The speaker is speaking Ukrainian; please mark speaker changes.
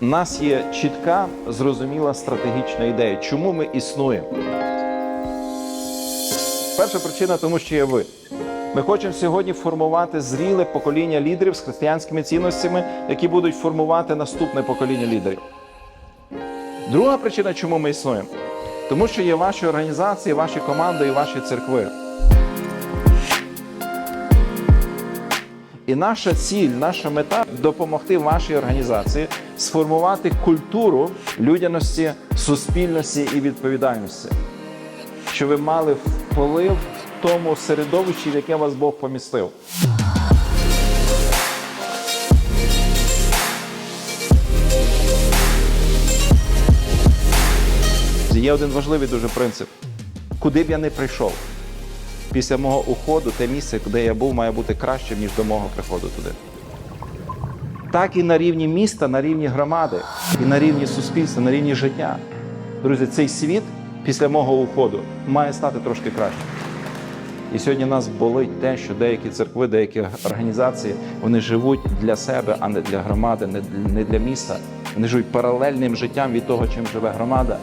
Speaker 1: У нас є чітка, зрозуміла стратегічна ідея, чому ми існуємо. Перша причина, тому що є ви. Ми хочемо сьогодні формувати зріле покоління лідерів з християнськими цінностями, які будуть формувати наступне покоління лідерів. Друга причина, чому ми існуємо, тому що є ваші організації, ваші команди і ваші церкви. І наша ціль, наша мета допомогти вашій організації сформувати культуру людяності, суспільності і відповідальності, що ви мали вплив в тому середовищі, в яке вас Бог помістив. Є один важливий дуже принцип: куди б я не прийшов, після мого уходу те місце, де я був, має бути кращим, ніж до мого приходу туди. Так і на рівні міста, на рівні громади, і на рівні суспільства, на рівні життя. Друзі, цей світ після мого уходу має стати трошки кращим. І сьогодні нас болить те, що деякі церкви, деякі організації вони живуть для себе, а не для громади, не для міста. Вони живуть паралельним життям від того, чим живе громада.